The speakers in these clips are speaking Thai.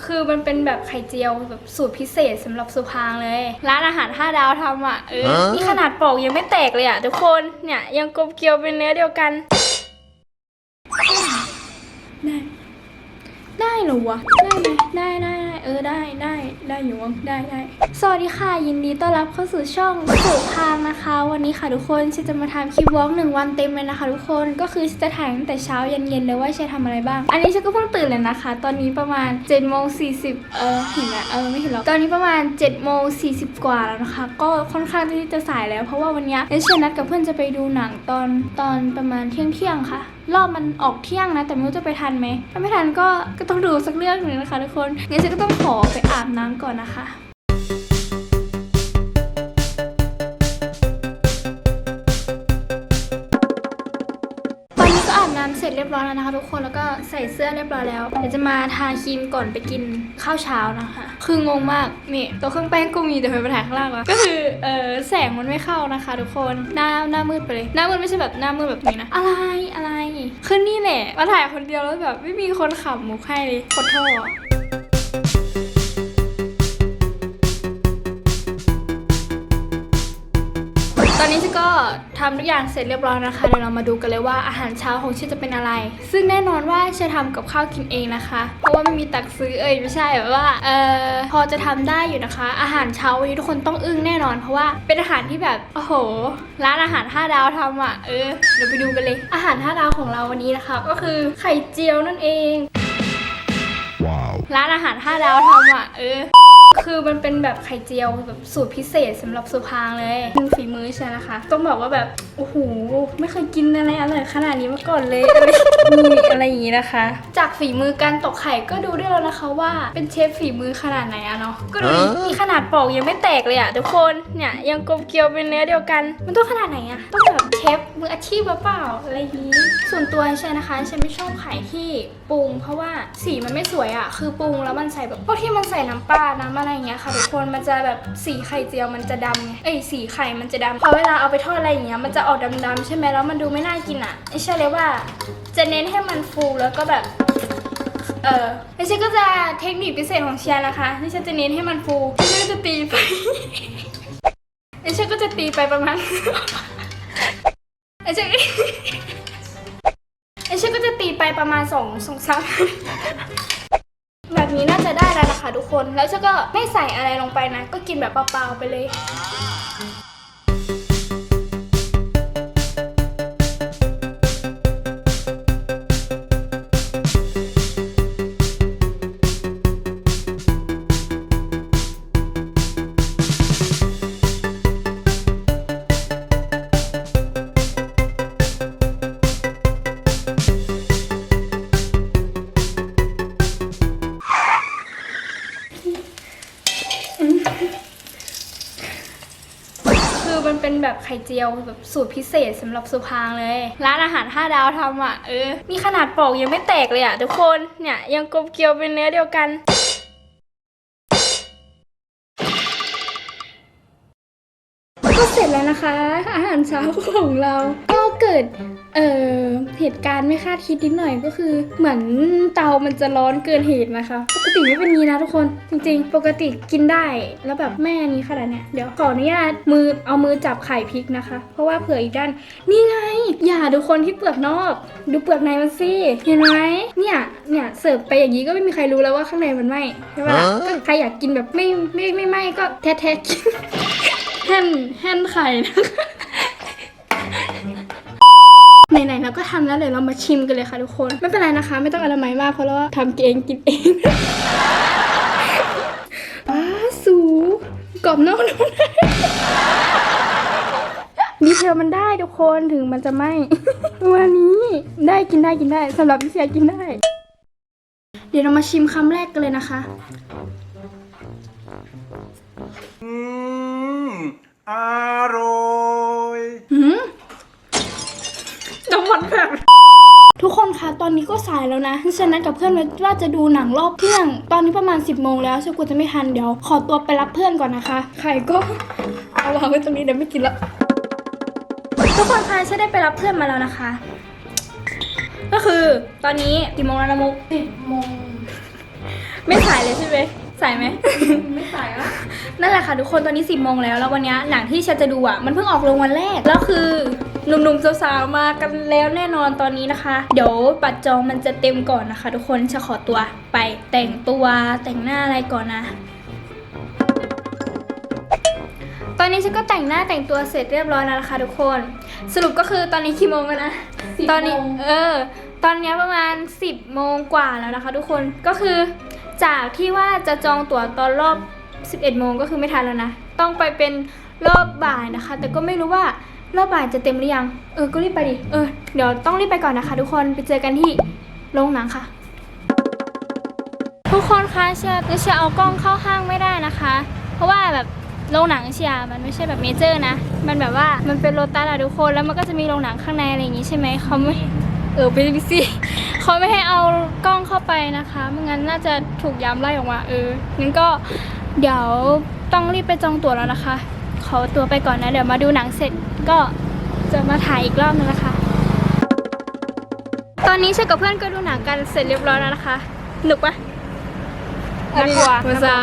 คือมันเป็นแบบไข่เจียวแบบสูตรพิเศษสำหรับสุพางเลย ร้านอาหารห้าดาวทำอะเออฮะนี่ขนาดปอกยังไม่แตกเลยอะทุกคนเนี่ยยังกลมเกลียวเป็นเนื้อเดียวกัน ได้ ได้เหรอวะ ได้ไหมได้ได้ได้ เออได้ได้ได้อยู่วะได้ได้สวัสดีค่ะยินดีต้อนรับเข้าสู่ช่องสุพางนะคะ วันนี้ค่ะทุกคนฉันจะมาทำคลิปวอล์กหนึ่งวันเต็มเลยนะคะ ทุกคนก็คือฉันจะถ่ายตั้งแต่เช้ายันเย็นเลยว่าฉันทำอะไรบ้าง อันนี้ฉันก็เพิ่งตื่นเลยนะคะ ตอนนี้ประมาณ7จ็ดโมงสี่สิบเออเห็นไหมเออไม่เห็นหรอกตอนนี้ประมาณ7จ็ดโมงสี่สิบกว่าแล้วนะคะ ก็ค่อนข้างที่จะสายแล้วเพราะว่าวันนี้เอชนัดกับเพื่อนจะไปดูหนังตอนตอนประมาณเที่ยงเที่ยงค่ะรอบมันออกเที่ยงนะ แต่ไม่รู้จะไปทันไหมถ้าไม่ทันก็ก็ต้องดูสักเรื่องหนึ่งนะคะทุกคนงั้นฉันก็ต้องขอไปอาบน้ำก่อนนะคะตอนนี้ก็อาบน้ำเสร็จเรียบร้อยแล้วนะคะทุกคนแล้วก็ใส่เสื้อเรียบร้อยแล้วเดี๋ยวจะมาทาครีมก่อนไปกินข้าวเช้านะคะ คืองงมากนี่ตัวเครื่องแป้งก็มีแต่ไปถ่ายข้างล่างวะก็คือเออแสงมันไม่เข้านะคะ ทุกคนหน้าหน้ามืดไปเลยหน้ามืดไม่ใช่แบบหน้ามืดแบบนี้นะอะไรอะไรคือนี่แหละมาถ่ายคนเดียวแล้วแบบไม่มีคนขับมุกให้เลยโคตรโทษ ตอนนี้ฉันก็ทำทุกอย่างเสร็จเรียบร้อยนะคะเดี๋ยวเรามาดูกันเลยว่าอาหารเช้าของฉันจะเป็นอะไร ซึ่งแน่นอนว่าฉันทำกับข้าวกินเองนะคะ เพราะว่าไม่มีตักซื้อเอ้ยไม่ใช่แบบว่าเออพอจะทำได้อยู่นะคะ อาหารเช้าวันนี้ทุกคนต้องอึ้งแน่นอน เพราะว่าเป็นอาหารที่แบบโอ้โห ร้านอาหารห้าดาวทำอะเออเดี๋ยวไปดูกันเลย อาหารห้าดาวของเราวันนี้นะคะ ก็คือไข่เจียวนั่นเอง Wow. ร้านอาหารห้าดาวทำอะเออ คือมันเป็นแบบไข่เจียวแบบสูตรพิเศษสำหรับสุพางเลยมือฝีมือใช่นะคะ ต้องบอกว่าแบบโอ้โหไม่เคยกินอะไรอร่อยขนาดนี้มาก่อนเลยมีอะไรอย่างนี้นะคะ จากฝีมือการตอกไข่ก็ดูได้แล้วนะคะว่าเป็นเชฟฝีมือขนาดไหนอะเนาะก็ดูดิฮะนี่ขนาดปอกยังไม่แตกเลยอะทุกคนเนี่ยยังกลมเกลียวเป็นเนื้อเดียวกัน มันต้องขนาดไหนอะต้องแบบเช ฟมืออาชีพหรือเปล่าอะไรนี้ ส่วนตัวใช่นะคะฉันไม่ชอบไข่ที่ปรุง เพราะว่าสีมันไม่สวยอะคือปรุงแล้วมันใส่แบบพวกที่มันใส่น้ำปลาน้ำอะไรอย่างเงี้ยค่ะทุกคนมันจะแบบสีไข่เจียวมันจะดำไงเอ้ยสีไข่มันจะดำพอเวลาเอาไปทอดอะไรอย่างเงี้ยมันจะออกดำๆใช่ไหมแล้วมันดูไม่น่ากินอะไอ้ใช่เลยว่า จะเน้นให้มันฟูแล้วก็แบบเออแล้วฉันก็จะเทคนิคพิเศษของเชียร์นะคะที่ฉันจะเน้นให้มันฟูฉันก็จะตีไปแล้วฉันก็จะตีไปประมาณ แล้วฉันแล้วฉันก็จะตีไปประมาณสองสองสามแบบนี้น่าจะได้แล้วนะคะทุกคน แล้วฉันก็ไม่ใส่อะไรลงไปนะ ก็กินแบบเปล่าๆไปเลย ข่เจียวแบบสูตรพิเศษสำหรับสุพางเลย ร้านอาหารห้าดาวทำอะเออนี่ขนาดปอกยังไม่แตกเลยอะทุกคนเนี่ยยังกลมเกลียวเป็นเนื้อเดียวกัน นะคะ อาหารเช้าของเรา ก็เกิดเอ่อเหตุการณ์ไม่คาดคิดนิดหน่อยก็คือ เหมือนเตามันจะร้อนเกินเหตุนะคะ ปกติไม่เป็นงี้นะทุกคนจริง ๆ ปกติกินได้แล้วแบบแม่นี้ขนาดเนี้ยเดี๋ยวขออนุญาตมือเอามือจับไข่พริกนะคะ เพราะว่าเผื่ออีกด้านนี่ไง อย่าดูคนที่เปลือกนอก ดูเปลือกในมันสิเห็นไหมเนี่ยเนี่ยเสิร์ฟไปอย่างนี้ก็ไม่มีใครรู้แล้วว่าข้างในมันไหมใช่ปะล่ะฮะก็ใครอยากกินแบบไม่ไม่ไม่ไหมก็แท้ๆกิน แห่นแห่นไข่นะคะไหนๆเราก็ทำแล้วเดี๋ยวเรามาชิมกันเลยค่ะทุกคน ไม่เป็นไรนะคะ ไม่ต้องอนามัยมากเพราะเราทำเองกินเองอ้าสูกรอบนอกนุ่มในดีเทลมันได้ทุกคนถึงมันจะไหมวันนี้ได้กินได้กินได้สำหรับพี่เชียกินได้ เดี๋ยวเรามาชิมคำแรกกันเลยนะคะ อืม อร่อย หืมจังหวัดแบบทุกคนคะต อนนี้ก็สายแล้วนะฉันนัดกับเพื่อนไว้ว่าจะดูหนังรอบเที่ยง ตอนนี้ประมาณ 10บโมงแล้วฉันกลัวจะไม่ทันเดี๋ยว ขอตัวไปรับเพื่อนก่อนนะคะ ไข่ก็เอาวางไว้ตรงนี้เดี๋ยวไม่กินละทุกคนคะฉันได้ไปรับเพื่อนมาแล้วนะคะ ก็คือตอนนี้กี่โมงแล้วนะมุกสิบโมงไม่สายเลยใช่ไหมสายไหม ไม่สายอะนั่นแหละค่ะทุกคนตอนนี้สิบโมงแล้วแล้ววันเนี้ยหนังที่ฉันจะดูอะมันเพิ่งออกลงวันแรกแล้วคือ หนุ่มๆสาวๆมากันแล้วแน่นอนตอนนี้นะคะ เดี๋ยวบัตรจองมันจะเต็มก่อนนะคะ ทุกคนจะขอตัวไปแต่งตัวแต่งหน้าอะไรก่อนนะตอนนี้ฉันก็แต่งหน้าแต่งตัวเสร็จเรียบร้อยแล้วนะคะ ทุกคน สรุปก็คือตอนนี้กี่โมงแล้วนะ10ตอนนี้โมงเออ ตอนเนี้ยประมาณ 10โมงกว่าแล้วนะคะ ทุกคนก็คือ จากที่ว่าจะจองตั๋วตอนรอบ 11โมงก็คือไม่ทันแล้วนะ ต้องไปเป็นรอบบ่ายนะคะ แต่ก็ไม่รู้ว่า รอบบ่ายจะเต็มหรือยัง เออ ก็รีบไปดิ เออ เดี๋ยวต้องรีบไปก่อนนะคะ ทุกคน ไปเจอกันที่โรงหนังค่ะ ทุกคนคะเชียร์เชียร์เอากล้องเข้าห้างไม่ได้นะคะ เพราะว่าแบบโรงหนังเชียร์มันไม่ใช่แบบเมเจอร์นะ มันแบบว่ามันเป็นโรตัสอะทุกคน แล้วมันก็จะมีโรงหนังข้างในอะไรอย่างงี้ใช่ไหมเขาไม่ เออไปดิสิเขาไม่ให้เอากล้องเข้าไปนะคะ ไม่งั้นน่าจะถูกย้ำไล่ออกมา เออ งั้นก็เดี๋ยวต้องรีบไปจองตั๋วแล้วนะคะ อตัวไปก่อนนะ เดี๋ยวมาดูหนังเสร็จก็จะมาถ่ายอีกรอบนึงนะคะ ตอนนี้ฉันกับเพื่อนก็ดูหนังกันเสร็จเรียบร้อยแล้วนะคะ หนุกปะน่ากลัวมาซา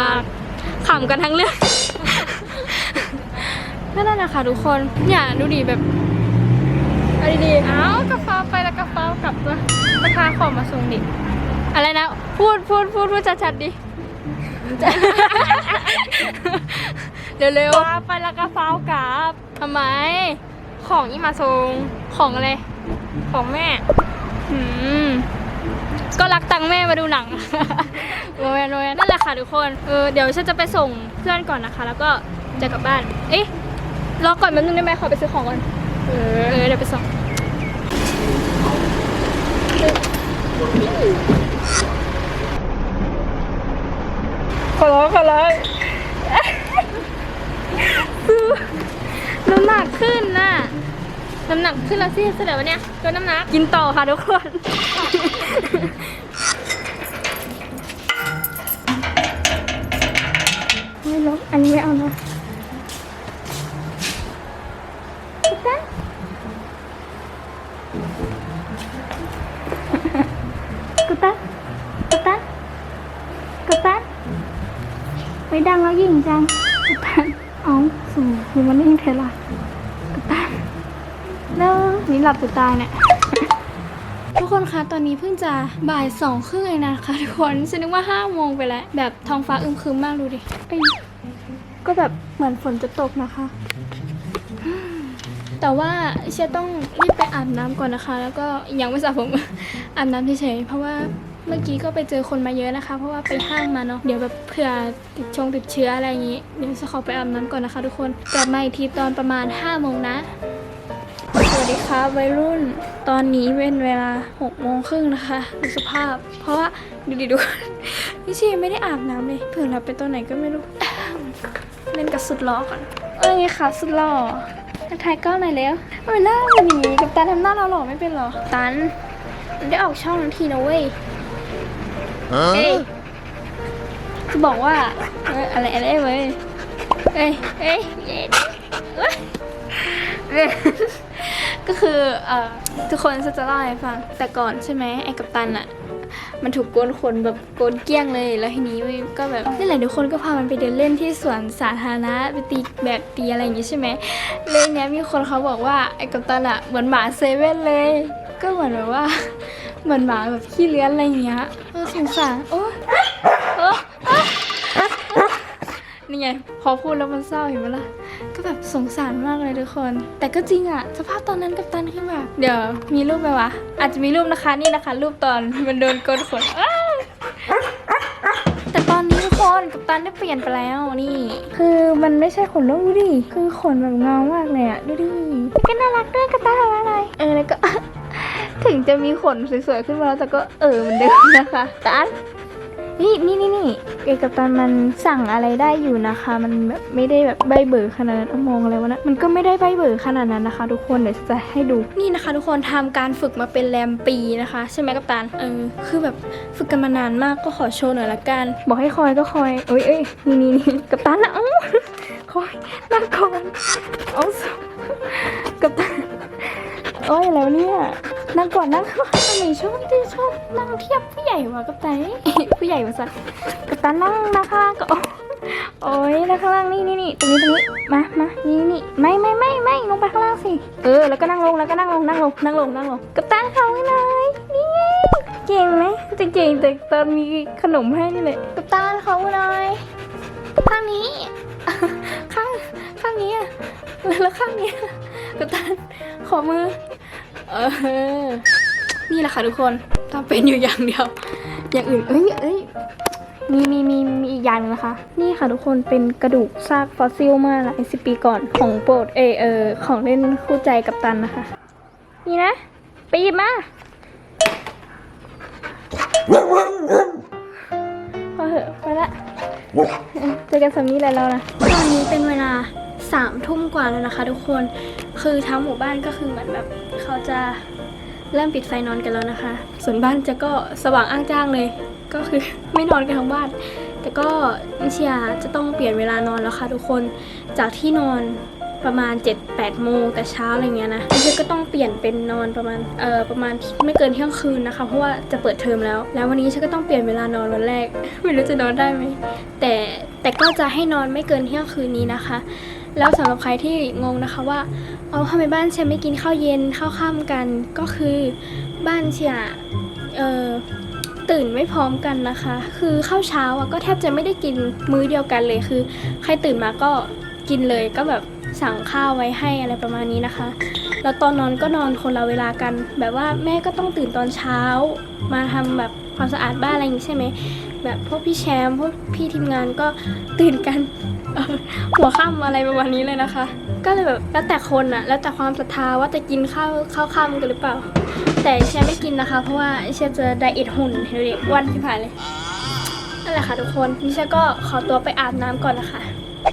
ขำกันทั้งเรื่องก็นั่นนะคะทุกคนเนี่ยดูดีแบบเอาดีๆเอากระเป๋าไปแล้วกระเป๋ากลับตัวราคาของมาส่งดิ อะไรนะ พูดพูดพูดพูดชัดๆดิ เร็วปลาไปแล้วก็ฟ้ากลับทำไม ของอีมาส่งของอะไร ของแม่อืมก็รักตังแม่มาดูหนังโรยโรยนั่นแหละค่ะทุกคนเออเดี๋ยวฉันจะไปส่งเพื่อนก่อนนะคะ แล้วก็จะกลับบ้าน เอ๊ะรอก่อนแป๊บนึงได้ไหมขอไปซื้อของก่อนเออออเดี๋ยวไปส่ง ขอร้องขอร้องน้ำหนักขึ้นน่ะ น้ำหนักขึ้นแล้วสิแสดงว่าเนี่ยลดน้ำหนัก กินต่อค่ะทุกคน ไม่ลดอันนี้ไม่เอานะ ไม่ดังแล้วยิ่งจังกุตันเอาสูงอยู่มันนิ่งเทล่ะกุตันเนอะนี่หลับจะตายเนี่ยทุกคนคะ ตอนนี้เพิ่งจะบ่ายสองครึ่งเองนะคะทุกคน ฉันนึกว่าห้าโมงไปแล้ว แบบท้องฟ้าอึมครึมมากดูดิเอ้ยก็แบบเหมือนฝนจะตกนะคะ แต่ว่าเชียต้องรีบไปอาบน้ำก่อนนะคะ แล้วก็ยังไม่สระผมอาบน้ำเฉยๆเพราะว่า เมื่อกี้ก็ไปเจอคนมาเยอะนะคะ เพราะว่าไปห้างมาเนาะเดี๋ยวแบบเผื่อติดชงติดเชื้ออะไรอย่างนี้ เดี๋ยวจะขอไปอาบน้ำก่อนนะคะ ทุกคนกลับมาอีกทีตอนประมาณ5้าโมงนะสวัสดีครับวัยรุ่นตอนนี้เป็นเวลา6โมงครึ่งนะคะดูสภาพ เพราะว่าดูดิดูพี่ชีไม่ได้อาบน้ำเลยเผื่อเราไปตัวไหนก็ไม่รู้เล่นกับสุดหล่อก่อนเอ้ยค่ะสุดหล่อทักทายก้อนหน่อยแล้วไมหน้าเป็นอย่างนี้กับตันทำหน้าเราหล่อไม่เป็นหรอตันได้ออกช่องทันทีนะเว้ย เอ้ยคือบอกว่าเอ้ยอะไรอะไรเว้ยเอ้ยเอ้ยเยเอ้ยเอ้ยก็คือเอ่อทุกคนจะเล่าให้ฟังแต่ก่อนใช่ไหมไอ้กัปตันอะมันถูกโกนขนแบบโกนเกลี้ยงเลยแล้วทีนี้ก็แบบนี่แหละทุกคนก็พามันไปเดินเล่นที่สวนสาธารณะไปตีแบบตีอะไรอย่างงี้ใช่ไหมเรื่องเนี้ยมีคนเขาบอกว่าไอ้กัปตันอะเหมือนหมาเซเว่นเลย ก็เหมือนแบบว่า เหมือนหมาแบบขี้เลื้อนอะไรอย่างเงี้ย ออสงสารโอ้เออเอ้ยนี่ไง พอพูดแล้วมันเศร้าเห็นไหมล่ะ ก็แบบสงสารมากเลยทุกคน แต่ก็จริงอะสภาพตอนนั้นกับตันคือแบบเดี๋ยวมีรูปไหมวะ อาจจะมีรูปนะคะนี่นะคะ รูปตอนมันโดนโกนขนอ้าวแต่ตอนนี้ทุกคนกับตันได้เปลี่ยนไปแล้วนี่ คือมันไม่ใช่ขนนกดูดิ คือขนแบบเงามากเลยอะดูดิก็น่ารักด้วยกับตันทำอะไรเออแล้วก็ ถึงจะมีขนสวยๆขึ้นมาแล้วแต่ก็เออเหมันเดิมนะคะตันนี่นี่นี่นี่เกี่ยวกับตอนมันสั่งอะไรได้อยู่นะคะ มันแบบไม่ได้แบบใบเบอร์ขนาดนั้นเอามองอะไรวะนะมันก็ไม่ได้ใบเบอร์ขนาดนั้นนะคะ ทุกคนเดี๋ยวจะให้ดูนี่นะคะ ทุกคนทำการฝึกมาเป็นแรมปีนะคะ ใช่ไหมกัปตันเออคือแบบฝึกกันมานานมากก็ขอโชว์หน่อยละกัน บอกให้คอยก็คอยเอ้ยเอ้ยนี่นี่นี่กัปตันนะเอ้าคอยนั่งก่อนเอาสกัปตันโอ้ยแล้วะเนี่ย นั่งก่อนนั่งก่อนทำไมชอบที่ชอบนั่งเทียบผู้ใหญ่วะกับตันผู้ใหญ่มาสักกับตันนั่งนั่งข้างล่างก็โอ้ยนั่งข้างล่างนี่นี่นี่ตรงนี้ตรงนี้มามานี่นี่ไม่ไม่ไม่ไม่ลงไปข้างล่างสิเออแล้วก็นั่งลงแล้วก็นั่งลงนั่งลงนั่งลงนั่งลงกับตันเขาไว้หน่อยนี่เก่งไหมจะเก่งแต่ตอนมีขนมให้นี่แหละกับตันเขาไว้หน่อยข้างนี้ข้างข้างนี้อะแล้วข้างนี้กับตันขอมือ เออ นี่แหละค่ะทุกคนทำเป็นอยู่อย่างเดียว อย่างอื่น เอ้ยเอ้ยมีมีมีมีอีกอย่างหนึงนะคะ นี่ค่ะทุกคนเป็นกระดูกซากฟอสซิลมาหลายสิบปีก่อนของโปรดเอเออของเล่นคู่ใจกับตันนะคะ นี่นะ ไปหยิบมาพอเหอะไปละเจอกันสามีแล้วเรานะ ตอนนี้เป็นเวลา สามทุ่มกว่าแล้วนะคะทุกคน คือทั้งหมู่บ้านก็คือเหมือนแบบเขาจะเริ่มปิดไฟนอนกันแล้วนะคะ ส่วนบ้านจะก็สว่างอ้างจ้างเลย ก็คือไม่นอนกันทั้งบ้าน แต่ก็นิชยจะต้องเปลี่ยนเวลานอนแล้วค่ะทุกคน จากที่นอนประมาณ 7-8 โมงแต่เช้าอะไรเงี้ยนะนิชยก็ต้องเปลี่ยนเป็นนอนประมาณ เอ่อ ประมาณไม่เกินเที่ยงคืนนะคะ เพราะว่าจะเปิดเทอมแล้ว แล้ววันนี้ฉันก็ต้องเปลี่ยนเวลานอนวันแรก ไม่รู้จะนอนได้ไหม แต่แต่ก็จะให้นอนไม่เกินเที่ยงคืนนี้นะคะ แล้วสำหรับใครที่งงนะคะว่า เอาทำไมบ้านเชียไม่กินข้าวเย็นข้าวค่ำกันก็คือบ้านเชียเอ่อตื่นไม่พร้อมกันนะคะ คือข้าวเช้าอะก็แทบจะไม่ได้กินมื้อเดียวกันเลยคือ ใครตื่นมาก็กินเลยก็แบบสั่งข้าวไว้ให้อะไรประมาณนี้นะคะ แล้วตอนนอนก็นอนคนละเวลากัน แบบว่าแม่ก็ต้องตื่นตอนเช้า มาทำแบบ ความสะอาดบ้านอะไรอย่างนี้ใช่ไหมแบบพวกพี่แชมป์พวกพี่ทีมงานก็ตื่นกันหัวค่ำอะไรประมาณนี้เลยนะคะ ก็เลยแบบแล้วแต่คนอะแล้วแต่ความศรัทธาว่าจะกินข้าวข้าวค่ำกันหรือเปล่า แต่เชียร์ไม่กินนะคะ เพราะว่าเชียร์จะไดเอทหุ่นเร็วๆอ้วันที่ผ่านเลยนั่นแหละค่ะทุกคนนี่เชียร์ก็ขอตัวไปอาบน้ำก่อนนะคะ